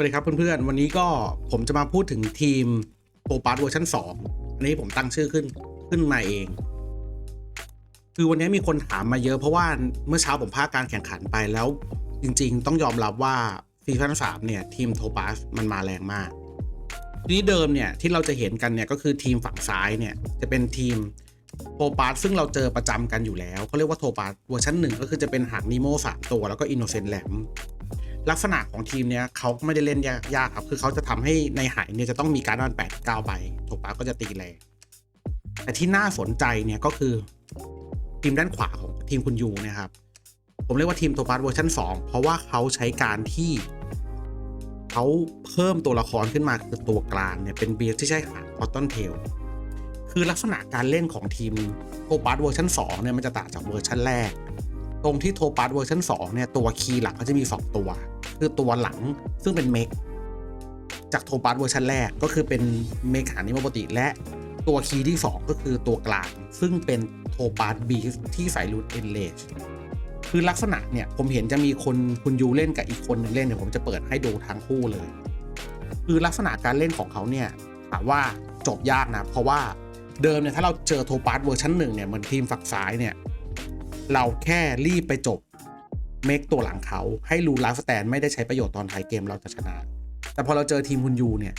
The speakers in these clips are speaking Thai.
สวัสดีครับเพื่อนๆ วันนี้ก็ผมจะมาพูดถึงทีมโปรปาร์เวอร์ชัน2อันนี้ผมตั้งชื่อขึ้นขึ้นมาเอง คือวันนี้มีคนถามมาเยอะเพราะว่าเมื่อเช้าผมพาการแข่งขันไปแล้ว จริงๆ ต้องยอมรับว่าซีซั่น3เนี่ย ทีมโทปาสมันมาแรงมาก ทีนี้เดิมเนี่ย ที่เราจะเห็นกันเนี่ย ก็คือทีมฝั่งซ้ายเนี่ย จะเป็นทีมโทปาสซึ่งเราเจอประจำกันอยู่แล้วเขาเรียกว่าโทปาสเวอร์ชันหนึ่งก็คือจะเป็นหางนิโมสามตัวแล้วก็อินโนเซนต์แหลม ลักษณะของทีมเนี้ยเขาไม่ได้เล่นยากครับ คือเขาจะทำให้ในหายเนี่ยจะต้องมีการดอนแปดเก้าใบโทปาก็จะตีแรงแต่ที่น่าสนใจเนี่ยก็คือทีมด้านขวาของทีมคุณยูนะครับ ผมเรียกว่าทีมโทปาเวอร์ชัน2 เพราะว่าเขาใช้การที่เขาเพิ่มตัวละครขึ้นมาคือตัวกลางเนี่ยเป็นเบียร์ที่ใช้หางคอตตอนเทลคือลักษณะการเล่นของทีมโทปาเวอร์ชัน2เนี่ยมันจะต่างจากเวอร์ชันแรก ตรงที่โทปาร์ตเวอร์ชัน2เนี่ยตัวคีย์หลักเขาจะมี 2 ตัว คือตัวหลังซึ่งเป็นเมกจากโทปาร์ตเวอร์ชันแรกก็คือเป็นเมกหานิมปกติและตัวคีย์ที่ 2 ก็คือตัวกลาง ซึ่งเป็นโทปาร์ตบีที่ใส่รูทเอนเลจคือลักษณะเนี่ย ผมเห็นจะมีคนคุณยูเล่นกับอีกคนหนึ่งเล่นเดี๋ยวผมจะเปิดให้ดูทั้งคู่เลย คือลักษณะการเล่นของเขาเนี่ยถามว่าจบยากนะ เพราะว่าเดิมเนี่ยถ้าเราเจอโทปาร์ตเวอร์ชันหนึ่งเนี่ยเหมือนทีมฝั่งซ้ายเนี่ย เราแค่รีบไปจบ เมกตัวหลังเขาให้รูลาสแตนไม่ได้ใช้ประโยชน์ตอนท้ายเกมเราจะชนะ แต่พอเราเจอทีมคุณยูเนี่ย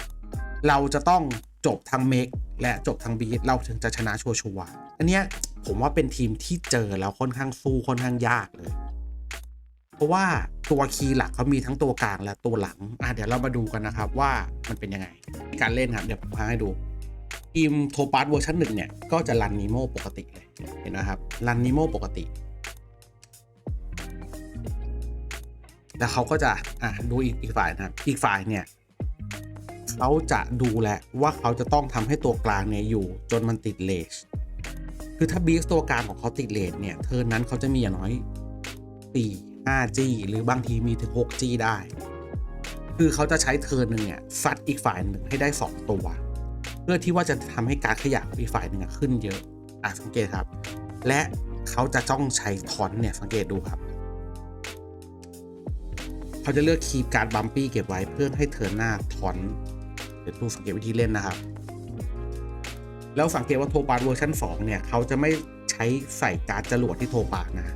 เราจะต้องจบทางเมกและจบทางบีเราถึงจะชนะชัวร์ๆอันเนี้ยผมว่าเป็นทีมที่เจอแล้วค่อนข้างสู้ค่อนข้างยากเลย เพราะว่าตัวคีย์หลักเขามีทั้งตัวกลางและตัวหลังอะเดี๋ยวเรามาดูกันนะครับว่ามันเป็นยังไง การเล่นครับเดี๋ยวผมพาให้ดูทีมโทปาร์ตเวอร์ชันหนึ่งเนี่ยก็จะรันนิโมปกติเลยเห็นนะครับรันนิโมปกติ แล้วเขาก็จะอะดูอีกอีกฝ่ายนะครับอีกฝ่ายเนี่ยเขาจะดูแหละว่าเขาจะต้องทำให้ตัวกลางเนี่ยอยู่จนมันติดเลชคือถ้าบีกตัวกลางของเขาติดเลชเนี่ยเทิร์นนั้นเขาจะมีอย่างน้อย4 5 G หรือบางทีมีถึง 6 G ได้ คือเขาจะใช้เทิร์นหนึ่งเนี่ยซัดอีกฝ่ายหนึ่งให้ได้ 2 ตัว เพื่อที่ว่าจะทำให้การขยับอีกฝ่ายหนึ่งขึ้นเยอะอะสังเกตครับ และเขาจะจ้องใช้ทอนเนี่ยสังเกตดูครับ เขาจะเลือกคีบการบัมปี้เก็บไว้เพื่อให้เทิร์นหน้าทอนเดี๋ยวดูสังเกตวิธีเล่นนะครับ แล้วสังเกตว่าโทปาร์เวอร์ชัน2เนี่ยเขาจะไม่ใช้ใส่การดจรวดที่โทปาร์นะ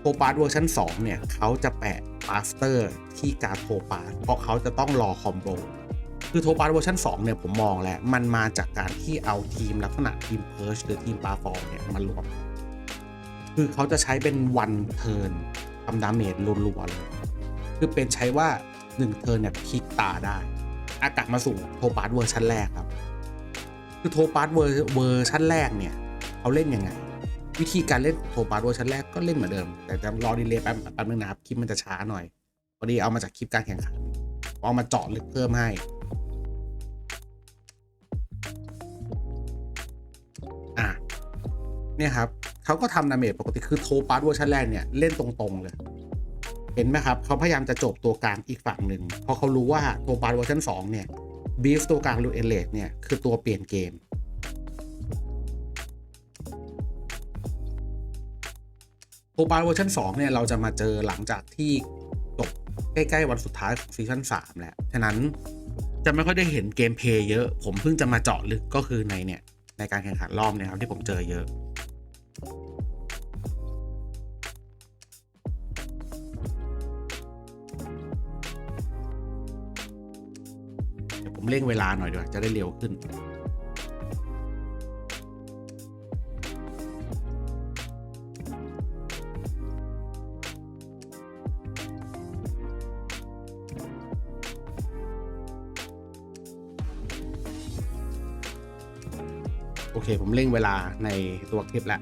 โทปาร์เวอร์ชัน2เนี่ยเขาจะแปะปาสเตอร์ที่การโทปาร์เพราะเขาจะต้องรอคอมโบคือโทปาร์เวอร์ชัน2เนี่ยผมมองแล้ว มันมาจากการที่เอาทีมลักษณะทีมเพิร์ชหรือทีมปาฟอร์เนี่ยมารวมคือเขาจะใช้เป็นวันเทิร์นทำดาเมจรัวๆเลย คือเป็นใช้ว่า1เทิร์นเนี่ยพลิกตาได้ อากลับมาสู่โทปาร์เวอร์ชันแรกครับ คือโทปาร์เวอร์เวอร์ชันแรกเนี่ยเขาเล่นยังไง วิธีการเล่นโทปาร์เวอร์ชันแรกก็เล่นเหมือนเดิม แต่จะรอดีเลย์แป๊บแป๊บนึงนะครับคลิปมันจะช้าหน่อยพอดีเอามาจากคลิปการแข่งขันเอามาเจาะลึกเพิ่มให้อะเนี่ยครับเขาก็ทำดาเมจปกติคือโทปาร์ตเวอร์ชันแรกเนี่ยเล่นตรงๆเลย เห็นไหมครับเขาพยายามจะจบตัวกลางอีกฝั่งหนึ่งเพราะเขารู้ว่าโทปาร์เวอร์ชัน2เนี่ยบีฟตัวกลางลูเอเลสเนี่ยคือตัวเปลี่ยนเกมโทปาร์เวอร์ชัน2เนี่ยเราจะมาเจอหลังจากที่จบใกล้ ๆ วันสุดท้ายของซีซั่น3แล้วฉะนั้นจะไม่ค่อยได้เห็นเกมเพย์เยอะ ผมเพิ่งจะมาเจาะลึกก็คือในเนี่ยในการแข่งขันรอบเนี่ยครับที่ผมเจอเยอะ เร่งเวลาหน่อยดีกว่าจะได้เร็วขึ้นโอเค ผมเร่งเวลาในตัวคลิปแล้ว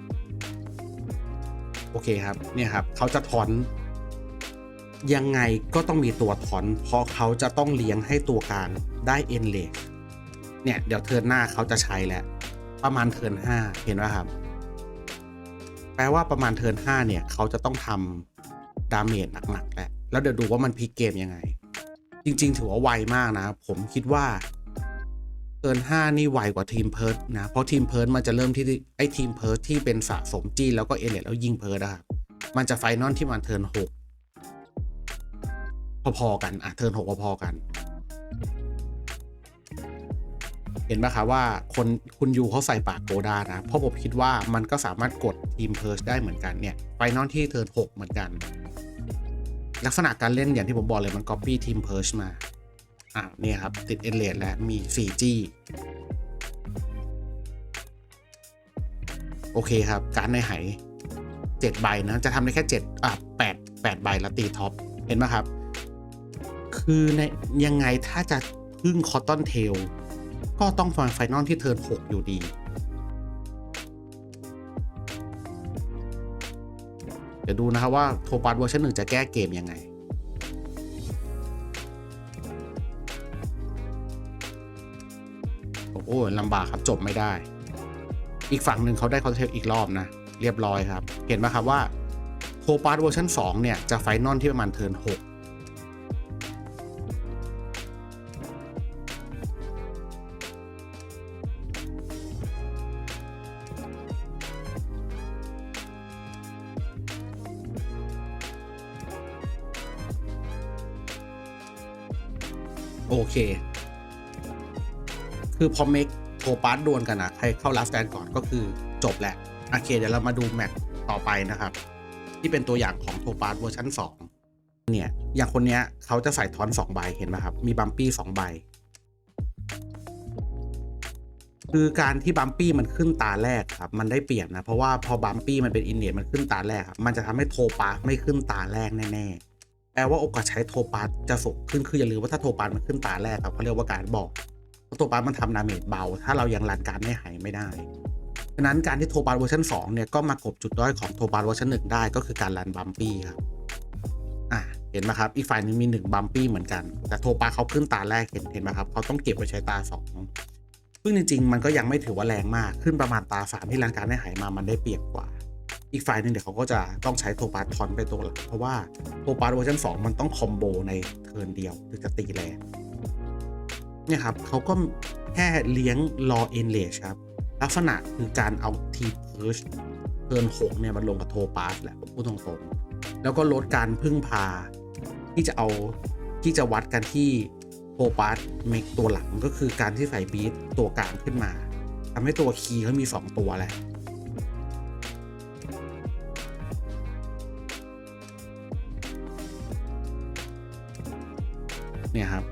โอเคครับ เนี่ยครับ เขาจะถอน ยังไงก็ต้องมีตัวถอนเพราะเขาจะต้องเลี้ยงให้ตัวกางได้เอ็นเลสเนี่ย เดี๋ยวเทิร์นหน้าเขาจะใช้แล้ว ประมาณเทิร์นห้าเห็นไหมครับ แปลว่าประมาณเทิร์นห้าเนี่ย เขาจะต้องทำดาเมจหนักๆแล้วแล้วเดี๋ยวดูว่ามันพลิกเกมยังไง จริง ๆ ถือว่าไวมากนะ ผมคิดว่าเทินห้านี่ไวกว่าทีมเพิร์ดนะ เพราะทีมเพิร์ดมันจะเริ่มที่ไอ้ทีมเพิร์ดที่เป็นสะสมจี้แล้วก็เอเลตแล้วยิงเพิร์ดอะครับมันจะไฟนอลที่มันเทิร์นหก พอๆกันอะเทิร์นหกพอๆกัน เห็นไหมคะว่าคนคุณยูเขาใส่ปากโกดานะ เพราะผมคิดว่ามันก็สามารถกดทีมเพิร์ชได้เหมือนกันเนี่ยไฟนอลที่เทิร์นหกเหมือนกัน ลักษณะการเล่นอย่างที่ผมบอกเลยมัน Copy Team p e r c h มาอ่าเนี่ยครับ ติดเอเลดและมี 4G โอเคครับ การในไห7ใบนะ จะทำได้แค่ 7 อะ8 8ใบแล้วตีท็อป เห็นไหมครับ คือในยังไงถ้าจะพึ่งคอตตอนเทลก็ต้องฟังไฟนอลที่เทิร์น6อยู่ดีเดี๋ยวดูนะครับว่าโทปัสเวอร์ชันหนึ่งจะแก้เกมยังไง โอ้โหลำบากครับจบไม่ได้ อีกฝั่งหนึ่งเขาได้คอนเทนต์อีกรอบนะ เรียบร้อยครับ เห็นไหมครับว่าโทปัสเวอร์ชัน2เนี่ย จะไฟนอลที่ประมาณเทิร์น6 โอเค คือพอเมกโทปาร์ดดวลกันนะใครเข้าลาสแตนก่อนก็คือจบแหละโอเค เดี๋ยวเรามาดูแมตช์ต่อไปนะครับ ที่เป็นตัวอย่างของโทปาร์ดเวอร์ชัน2เนี่ย อย่างคนเนี้ยเขาจะใส่ทอน2ใบเห็นไหมครับ มีบัมปี้2ใบ คือการที่บัมปี้มันขึ้นตาแรกครับ มันได้เปรียบนะ เพราะว่าพอบัมปี้มันเป็นอินเดียมันขึ้นตาแรกครับมันจะทำให้โทปาร์ไม่ขึ้นตาแรกแน่ๆ แปลว่าโอกาสใช้โทปาจะสูงขึ้นคืออย่าลืมว่าถ้าโทปามันขึ้นตาแรกครับเขาเรียกว่าการบอกเพราโทปามันทำดาเมจเบา ถ้าเรายังรันการไม่หายไม่ได้ฉะนั้นการที่โทปาเวอร์ชัน2เนี่ยก็มากบจุดด้อยของโทปาเวอร์ชัน1ได้ก็คือการรันบัมปี้ครับอะเห็นไหมครับอีกฝ่ายหนึงมี1บัมปี้เหมือนกัน แต่โทปาเขาขึ้นตาแรกเห็นเห็นไหมครับเขาต้องเก็บไว้ใช้ตา2ซึ่งจริงๆ มันก็ยังไม่ถือว่าแรงมากขึ้นประมาณตา3ที่รันการไม่หายมามันได้เปรียบกว่า อีกฝ่ายหนึ่งเดี๋ยวเขาก็จะต้องใช้โทปาร์ทอนไปตัวหลังเพราะว่าโทปาร์เวอร์ชัน2มันต้องคอมโบในเทิร์นเดียวถึงจะตีแรงเนี่ยครับเขาก็แค่เลี้ยงรอเอนเลชครับ ลักษณะคือการเอาทีเพิร์ชเทิร์นหกเนี่ยมันลงกับโทปาสแหละพูดตรงๆ แล้วก็ลดการพึ่งพา ที่จะเอาที่จะวัดกันที่โทปาสเมกตัวหลังก็คือการที่ใส่บีทตัวกลางขึ้นมาทำให้ตัวคีย์เขามี 2 ตัวแหละ เนี่ยครับ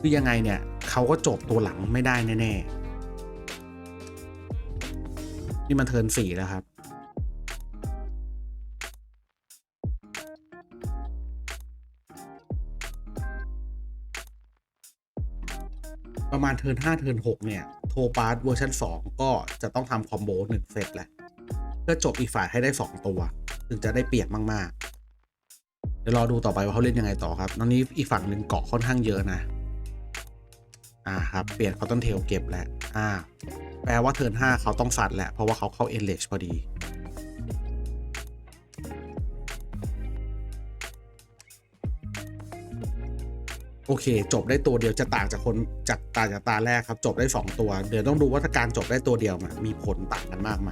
คือยังไงเนี่ยเขาก็จบตัวหลังไม่ได้แน่ๆ นี่มันเทินสี่แล้วครับ ประมาณเทิร์น5เทิร์น6เนี่ย โทปาร์เวอร์ชัน2ก็จะต้องทำคอมโบ1เซตแหละ เพื่อจบอีกฝ่ายให้ได้2ตัว ถึงจะได้เปรียบมากๆ ดี๋ยวรอดูต่อไปว่าเขาเล่นยังไงต่อครับ ตอนนี้อีกฝั่งหนึ่งเกาะค่อนข้างเยอะนะ อ่าครับ เปลี่ยนคอตตอนเทลเก็บแล้ว อ่า แปลว่าเทิร์น5เขาต้องสัตว์แหละ เพราะว่าเขาเข้าเอเลชพอดี โอเค จบได้ตัวเดียวจะต่างจากคนจากต่างจากตาแรกครับ จบได้ 2 ตัว เดี๋ยวต้องดูว่าถ้าการจบได้ตัวเดียวมีผลต่างกันมากไหม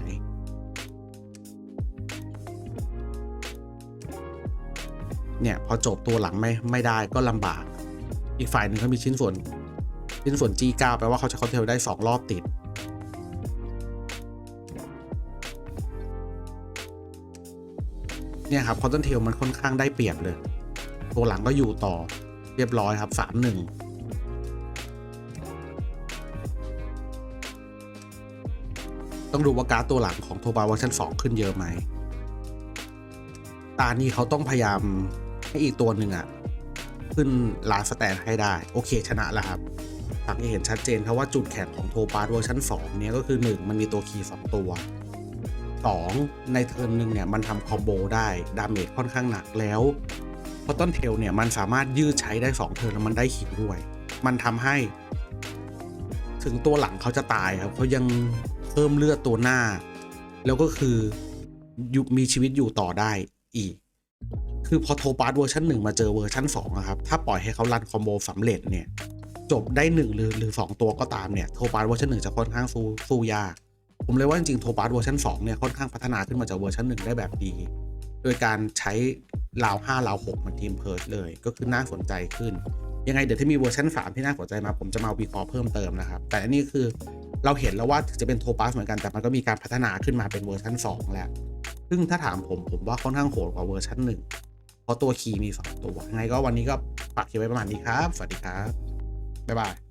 เนี่ยพอจบตัวหลังไม่ไม่ได้ก็ลำบาก อีกฝ่ายหนึ่งเขามีชิ้นส่วน ชิ้นส่วน G9 แปลว่าเขาจะคอนเทลได้ 2 รอบติด เนี่ยครับคอนเทลมันค่อนข้างได้เปรียบเลย ตัวหลังก็อยู่ต่อเรียบร้อยครับ 3 1ต้องดูว่าการ์ดตัวหลังของโทบาเวอร์ชัน2 ขึ้นเยอะไหม ตานี้เขาต้องพยายาม ให้อีกตัวหนึ่งอะขึ้นลาสแตนให้ได้ โอเคชนะแล้วครับทางที่เห็นชัดเจนครับว่าจุดแข็งของโทปาร์เวอร์ชัน2เนี่ยก็คือ 1 มันมีตัวคีย์2ตัว 2 ในเทิร์นหนึ่งเนี่ยมันทำคอมโบได้ ดาเมจค่อนข้างหนักแล้วพอต้นเทลเนี่ยมันสามารถยืดใช้ได้ 2 เทิร์นแล้วมันได้หินด้วย มันทำให้ ถึงตัวหลังเขาจะตายครับเขายังเพิ่มเลือดตัวหน้า แล้วก็คืออมีชีวิตอยู่ต่อได้อีก คือพอโทปาร์เวอร์ชัน1มาเจอเวอร์ชัน2อะครับ ถ้าปล่อยให้เขารันคอมโบสำเร็จเนี่ยจบได้หนึ่งหรือหรือสองตัวก็ตามเนี่ยโทปาร์เวอร์ชันหนึ่งจะค่อนข้างสู้สู้ยาก ผมเลยว่าจริงๆโทปาร์เวอร์ชัน2เนี่ยค่อนข้างพัฒนาขึ้นมาจากเวอร์ชัน1ได้แบบดี โดยการใช้ราว5ราว6เหมือนทีมเพิร์ดเลย ก็คือน่าสนใจขึ้น ยังไงเดี๋ยวถ้ามีเวอร์ชัน3ที่น่าสนใจมาผมจะมาวิเคราะห์เพิ่มเติมนะครับแต่อันนี้คือเราเห็นแล้วว่าถึงจะเป็นโทปัสเหมือนกันแต่มันก็มีการพัฒนาขึ้นมาเป็นเวอร์ชัน2แล้วซึ่งถ้าถามผมผมว่าค่อนข้างโหดกว่าเวอร์ชันหนึ่ง เพราะตัวคีย์มีสองตัวยังไงก็วันนี้ก็ฝากคลิปไว้ประมาณนี้ครับ สวัสดีครับ บ๊ายบาย